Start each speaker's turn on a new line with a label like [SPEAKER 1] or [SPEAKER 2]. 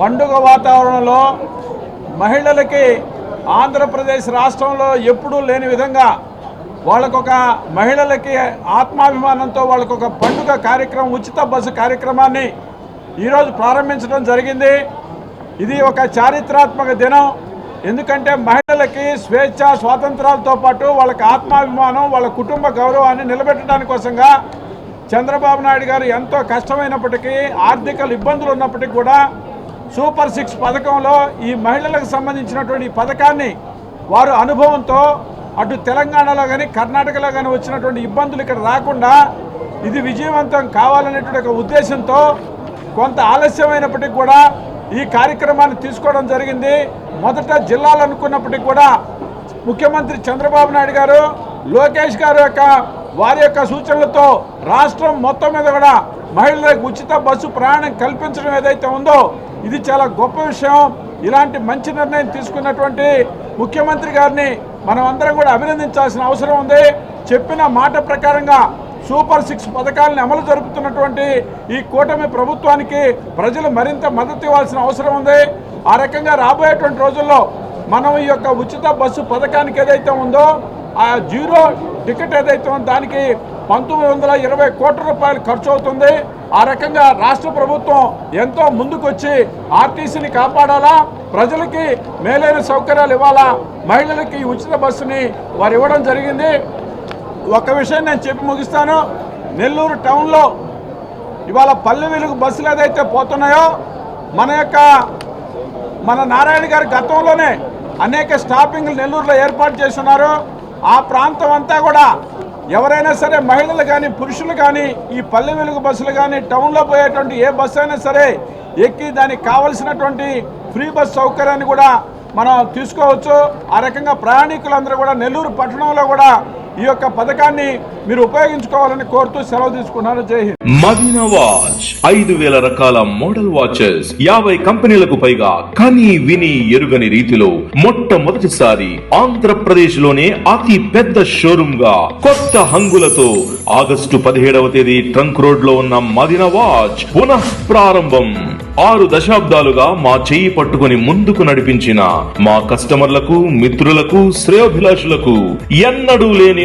[SPEAKER 1] పండుగ వాతావరణంలో మహిళలకి ఆంధ్రప్రదేశ్ రాష్ట్రంలో ఎప్పుడూ లేని విధంగా వాళ్ళకొక మహిళలకి ఆత్మాభిమానంతో వాళ్ళకొక పండుగ కార్యక్రమం ఉచిత బస్సు కార్యక్రమాన్ని ఈరోజు ప్రారంభించడం జరిగింది. ఇది ఒక చారిత్రాత్మక దినం. ఎందుకంటే మహిళలకి స్వేచ్ఛ స్వాతంత్రాలతో పాటు వాళ్ళకి ఆత్మాభిమానం వాళ్ళ కుటుంబ గౌరవాన్ని నిలబెట్టడానికి కోసంగా చంద్రబాబు నాయుడు గారు ఎంతో కష్టమైనప్పటికీ ఆర్థిక ఇబ్బందులు ఉన్నప్పటికీ కూడా సూపర్ సిక్స్ పథకంలో ఈ మహిళలకు సంబంధించినటువంటి ఈ పథకాన్ని వారు అనుభవంతో అటు తెలంగాణలో కానీ కర్ణాటకలో కానీ వచ్చినటువంటి ఇబ్బందులు ఇక్కడ రాకుండా ఇది విజయవంతం కావాలనేటువంటి ఒక ఉద్దేశంతో కొంత ఆలస్యమైనప్పటికీ కూడా ఈ కార్యక్రమాన్ని తీసుకోవడం జరిగింది. మొదట జిల్లాలు అనుకున్నప్పటికీ కూడా ముఖ్యమంత్రి చంద్రబాబు నాయుడు గారు లోకేష్ గారు యొక్క వారి యొక్క సూచనలతో రాష్ట్రం మొత్తం మీద కూడా మహిళలకు ఉచిత బస్సు ప్రయాణం కల్పించడం ఏదైతే ఉందో ఇది చాలా గొప్ప విషయం. ఇలాంటి మంచి నిర్ణయం తీసుకున్నటువంటి ముఖ్యమంత్రి గారిని మనం అందరం కూడా అభినందించాల్సిన అవసరం ఉంది. చెప్పిన మాట ప్రకారంగా సూపర్ సిక్స్ పథకాలను అమలు జరుపుతున్నటువంటి ఈ కూటమి ప్రభుత్వానికి ప్రజలు మరింత మద్దతు ఇవ్వాల్సిన అవసరం ఉంది. ఆ రకంగా రాబోయేటువంటి రోజుల్లో మనం ఈ యొక్క ఉచిత బస్సు పథకానికి ఏదైతే ఉందో ఆ జీరో టికెట్ ఏదైతే ఉందో దానికి పంతొమ్మిది వందల ఇరవై కోట్ల రూపాయలు ఖర్చు అవుతుంది ఆ రకంగా రాష్ట్ర ప్రభుత్వం ఎంతో ముందుకొచ్చి ఆర్టీసీని కాపాడాలా? ప్రజలకి మేలైన సౌకర్యాలు ఇవ్వాలా? మహిళలకి ఉచిత బస్సుని వారు ఇవ్వడం జరిగింది. ఒక విషయం నేను చెప్పి ముగిస్తాను. నెల్లూరు టౌన్లో ఇవాళ పల్లె వెలుగు బస్సులు ఏదైతే పోతున్నాయో మన యొక్క మన నారాయణ గారి గతంలోనే అనేక స్టాపింగ్లు నెల్లూరులో ఏర్పాటు చేస్తున్నారు ఆ ప్రాంతం అంతా కూడా ఎవరైనా సరే మహిళలు కానీ పురుషులు కానీ ఈ పల్లె వెలుగు బస్సులు కానీ టౌన్లో పోయేటువంటి ఏ బస్సు అయినా సరే ఎక్కి దానికి కావలసినటువంటి ఫ్రీ బస్ సౌకర్యాన్ని కూడా మనం తీసుకోవచ్చు. ఆ రకంగా ప్రయాణికులందరూ కూడా నెల్లూరు పట్టణంలో కూడా ఈ యొక్క పథకాన్ని మీరు ఉపయోగించుకోవాలని కోరుతూ సెలవు తీసుకున్నాను జై హింద్.
[SPEAKER 2] మదీనా వాచ్. ఐదు వేల రకాల మోడల్ వాచెస్. యాభై కంపెనీలకు పైగా కని విని ఎరుగని రీతిలో మొట్టమొదటిసారి ఆంధ్రప్రదేశ్లోనే అతి పెద్ద షోరూమ్గా కొత్త హంగులతో ఆగస్టు పదిహేడవ తేదీ ట్రంక్ రోడ్లో ఉన్న మదీనా వాచ్ పునః ప్రారంభం. ఆరు దశాబ్దాలుగా మా చేయి పట్టుకుని ముందుకు నడిపించిన మా కస్టమర్లకు మిత్రులకు శ్రేయోభిలాషులకు ఎన్నడూ లేని